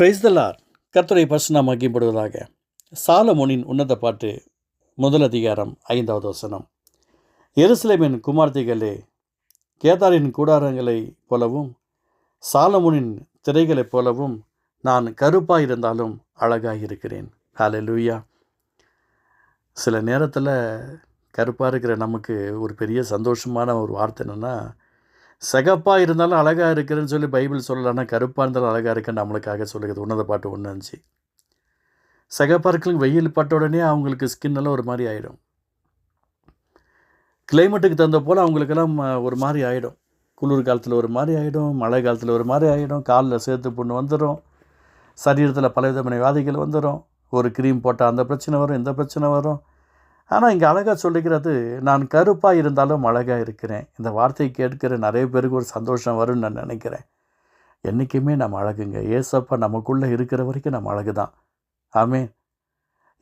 பிரைஸ்தலார் கர்த்தரை பர்சனா மகிப்படுவதாக சாலமோனின் உன்னத பாட்டு முதல் அதிகாரம் ஐந்தாவது வசனம். எருசலேமின் குமார்த்திகளே கேதாரின் கூடாரங்களைப் போலவும் சாலமோனின் திரைகளைப் போலவும் நான் கருப்பாக இருந்தாலும் அழகாக இருக்கிறேன் ஹalleluya சில நேரத்தில் கருப்பாக இருக்கிற நமக்கு ஒரு பெரிய சந்தோஷமான ஒரு வார்த்தை என்னென்னா சிகப்பாக இருந்தாலும் அழகாக இருக்கிறேன்னு சொல்லி பைபிள் சொல்லலாம்னா கருப்பாக இருந்தாலும் அழகாக இருக்குன்னு நம்மளுக்காக சொல்லுகிறது. உன்னத பாட்டு ஒன்று இருந்துச்சு சிகப்பாக இருக்கிறவங்க வெயில் பட்ட உடனே அவங்களுக்கு ஸ்கின்னெல்லாம் ஒரு மாதிரி ஆகிடும் கிளைமேட்டுக்கு தகுந்த போல் அவங்களுக்கெல்லாம் ஒரு மாதிரி ஆகிடும் குளிர் காலத்தில் ஒரு மாதிரி ஆகிடும் மழை காலத்தில் ஒரு மாதிரி ஆகிடும் காலில் சேர்த்து புண்ணு வந்துடும் சரீரத்தில் பலவிதமான வியாதிகள் வந்துடும் ஒரு க்ரீம் போட்டால் அந்த பிரச்சனை வரும் இந்த பிரச்சனை வரும். ஆனால் இங்கே அழகாக சொல்லிக்கிறது நான் கருப்பாக இருந்தாலும் அழகாக இருக்கிறேன். இந்த வார்த்தையை கேட்கிற நிறைய பேருக்கு ஒரு சந்தோஷம் வரும்னு நான் நினைக்கிறேன். என்றைக்குமே நம்ம அழகுங்க. ஏசப்பா நமக்குள்ளே இருக்கிற வரைக்கும் நம்ம அழகு தான். ஆமே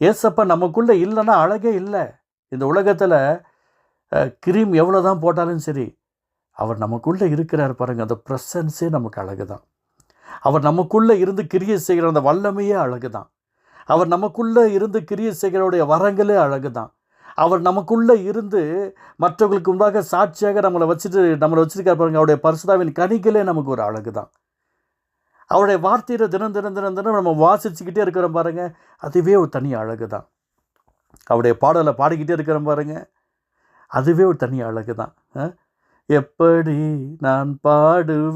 ஏசப்பா நமக்குள்ளே இல்லைன்னா அழகே இல்லை. இந்த உலகத்தில் கிரீம் எவ்வளோ தான் போட்டாலும் சரி அவர் நமக்குள்ளே இருக்கிறார் பாருங்கள் அந்த ப்ரெசன்ஸே நமக்கு அழகு தான். அவர் நமக்குள்ளே இருந்து கிரியை செய்கிற அந்த வல்லமையே அழகு தான். அவர் நமக்குள்ளே இருந்து கிரியை செய்கிறவுடைய வரங்களே அழகு தான். அவர் நமக்குள்ளே இருந்து மற்றவர்களுக்கு முன்பாக சாட்சியாக நம்மளை வச்சுட்டு நம்மளை வச்சிருக்கார் பாருங்கள் அவருடைய பரிசுதாவின் கனிகளே நமக்கு ஒரு அழகு தான் அவருடைய வார்த்தையில் தினம் தினம் தினம் தினம் நம்ம வாசிச்சுக்கிட்டே இருக்கிறோம் பாருங்கள் அதுவே ஒரு தனி அழகு தான் அவருடைய பாடலை பாடிக்கிட்டே இருக்கிறோம் பாருங்கள் அதுவே ஒரு தனி அழகு தான் எப்படி நான் பாடுவேன்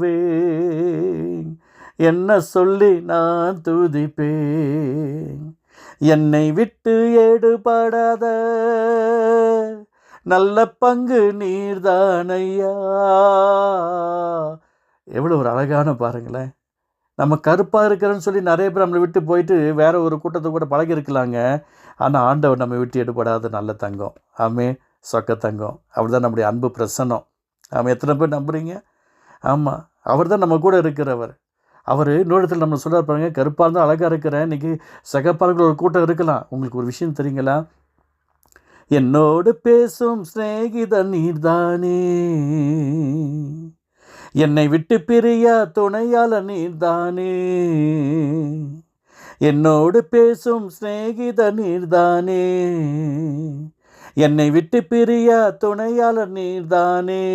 என்ன சொல்லி நான் துதிப்பேன் என்னை விட்டு ஏடுபடாத நல்ல பங்கு நீர்தானையா. எவ்வளோ ஒரு அழகான பாருங்களேன். நம்ம கருப்பாக இருக்கிறேன்னு சொல்லி நிறைய பேர் நம்மளை விட்டு போயிட்டு வேற ஒரு கூட்டத்தை கூட பழகி இருக்கலாங்க ஆனால் ஆண்டவர் நம்ம விட்டு எடுபடாத நல்ல தங்கம். ஆமே சொக்க தங்கம். அவர் தான் நம்முடைய அன்பு பிரசன்னம். ஆமாம் எத்தனை பேர் நம்புறீங்க? ஆமாம் அவர் தான் நம்ம கூட இருக்கிறவர். அவர் இன்னொரு நம்ம சொல்ல பாருங்க கருப்பாக இருந்தால் அழகாக இருக்கிறேன் இன்னைக்கு சகப்பாளர்கள் ஒரு கூட்டம் இருக்கலாம். உங்களுக்கு ஒரு விஷயம் தெரியுங்களா? என்னோடு பேசும் சிநேகிதன் நீர்தானே? என்னை விட்டு பிரியா துணையால நீர்தானே? என்னோடு பேசும் சிநேகித நீர்தானே? என்னை விட்டு பிரியா துணையாளர் நீர்தானே?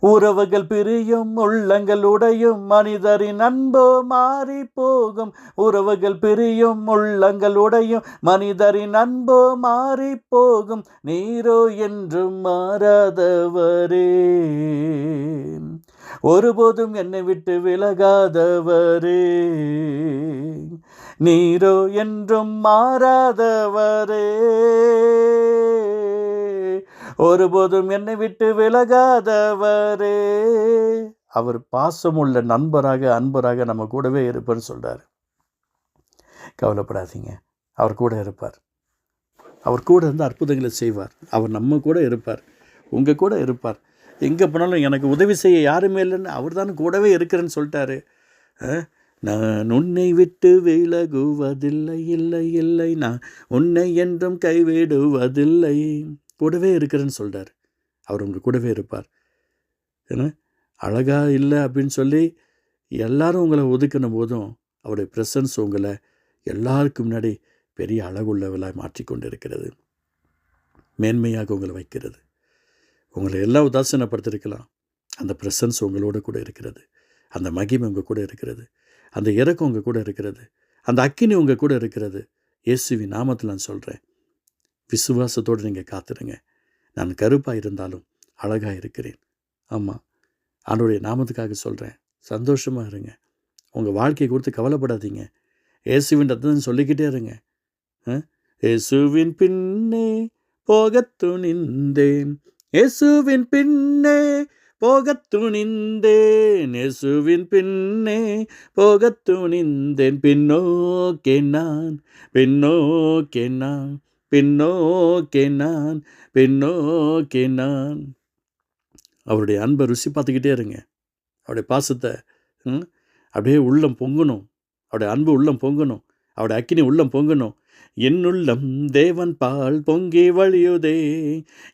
உறவுகள் பிரியும் உள்ளங்கள் உடையும் மனிதரின் அன்போ மாறி போகும். உறவுகள் பிரியும் உள்ளங்கள் உடையும் மனிதரின் அன்போ மாறி போகும். நீரோ என்றும் மாறாதவரே. ஒருபோதும் என்னை விட்டு விலகாதவரே. நீரோ என்றும் மாறாதவரே. ஒருபோதும் என்னை விட்டு விலகாதவரே. அவர் பாசமுள்ள நண்பராக அன்பராக நம்ம கூடவே இருப்பேன்னு சொல்கிறார் கவலைப்படாதீங்க. அவர் கூட இருப்பார். அவர் கூட இருந்து அற்புதங்களை செய்வார். அவர் நம்ம கூட இருப்பார். உங்கள் கூட இருப்பார். எங்கே போனாலும் எனக்கு உதவி செய்ய யாருமே இல்லைன்னு அவர் தான் கூடவே இருக்கிறேன்னு சொல்லிட்டாரு. நான் உன்னை விட்டு விலகுவதில்லை இல்லை இல்லை. நான் உன்னை என்றும் கைவிடுவதில்லை. கூடவே இருக்கிறேன்னு சொல்கிறார் அவர் உங்கள் கூடவே இருப்பார். ஏன்னா அழகாக இல்லை அப்படின்னு சொல்லி எல்லாரும் உங்களை ஒதுக்கின போதும் அவருடைய ப்ரெசன்ஸ் உங்களை எல்லாருக்கும் முன்னாடி பெரிய அழகுள்ளவளாக மாற்றிக்கொண்டு இருக்கிறது மேன்மையாக உங்களை வைக்கிறது. உங்களை எல்லாம் உதாசீனப்படுத்திருக்கலாம் அந்த ப்ரெசன்ஸ் உங்களோட கூட இருக்கிறது. அந்த மகிமை உங்கள் கூட இருக்கிறது. அந்த இறக்கம் உங்கள் கூட இருக்கிறது. அந்த அக்கினி உங்கள் கூட இருக்கிறது. இயேசுவி நாமத்தில் நான் சொல்கிறேன் விசுவாசத்தோடு நீங்கள் காத்துடுங்க நான் கருப்பாக இருந்தாலும் அழகாக இருக்கிறேன். ஆமாம் அவனுடைய நாமத்துக்காக சொல்கிறேன் சந்தோஷமாக இருங்க. உங்கள் வாழ்க்கையை கொடுத்து கவலைப்படாதீங்க. இயேசுவின் ரத்தம் சொல்லிக்கிட்டே இருங்க. ஆ? இயேசுவின் பின்னே போக துணிந்தேன். இயேசுவின் பின்னே போகத் துணிந்தேன் எசுவின் பின்னே போகத் துணிந்தேன் பின்னோக்கே நான் பின்னோக்கே நான் பின்னோக்கே நான் பின்னோக்கே நான். அவருடைய அன்பை ருசி பார்த்துக்கிட்டே இருங்க. அவருடைய பாசத்தை ம், அப்படியே உள்ளம் பொங்கணும். அவருடைய அன்பு உள்ளம் பொங்கணும். அவருடைய அக்கினி உள்ளம் பொங்கணும். என்னுள்ளம் தேவன் பால் பொங்கி வழியுதே.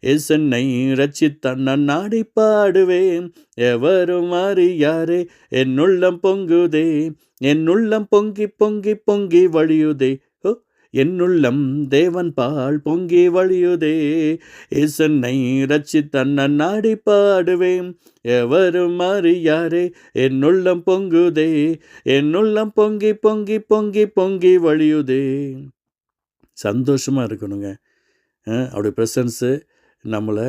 எசன்னை ரச்சித்தான் நான் நாடி பாடுவேன். எவரும் அறியாரே என்னுள்ளம் பொங்குதே. என்னுள்ளம் பொங்கி பொங்கி பொங்கி வழியுதே. என்னுள்ளம் தேவன் பால் பொங்கி வழியுதே. இசன்னை ரச்சித்தன் நாடி பாடுவேன். எவரும் அறியாரே என்னுள்ளம் பொங்குதே. என்னுள்ளம் பொங்கி பொங்கி பொங்கி பொங்கி வழியுதே. சந்தோஷமாக இருக்கணுங்க. அவருடைய ப்ரெசன்ஸு நம்மளை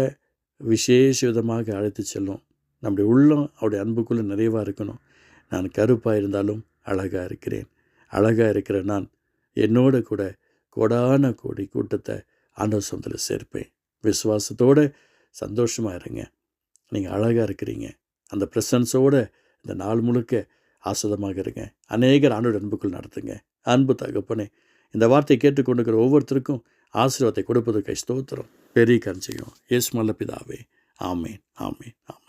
விசேஷ விதமாக அழைத்து செல்லும். நம்முடைய உள்ளம் அவருடைய அன்புக்குள்ளே நிறைவாக இருக்கணும். நான் கருப்பாக இருந்தாலும் அழகாக இருக்கிறேன். அழகாக இருக்கிற நான் என்னோட கூட கோடான கோடி கூட்டத்தை ஆண்டவர் சொந்தத்தில் சேர்ப்பேன். விசுவாசத்தோடு சந்தோஷமாக இருங்க. நீங்கள் அழகாக இருக்கிறீங்க. அந்த ப்ரெசன்ஸோட இந்த நாள் முழுக்க ஆசதமாக இருங்க. அநேகர் ஆண்டோட அன்புக்குள் நடத்துங்க. அன்பு தகப்பனே இந்த வார்த்தை கேட்டுக்கொண்டிருக்கிற ஒவ்வொருத்தருக்கும் ஆசீர்வாதத்தை கொடுப்பதற்கு ஸ்தோத்திரம். பெரிய கரிச்சையும் இயேசு மல்லபிதாவே ஆமேன் ஆமேன். ஆமேன்.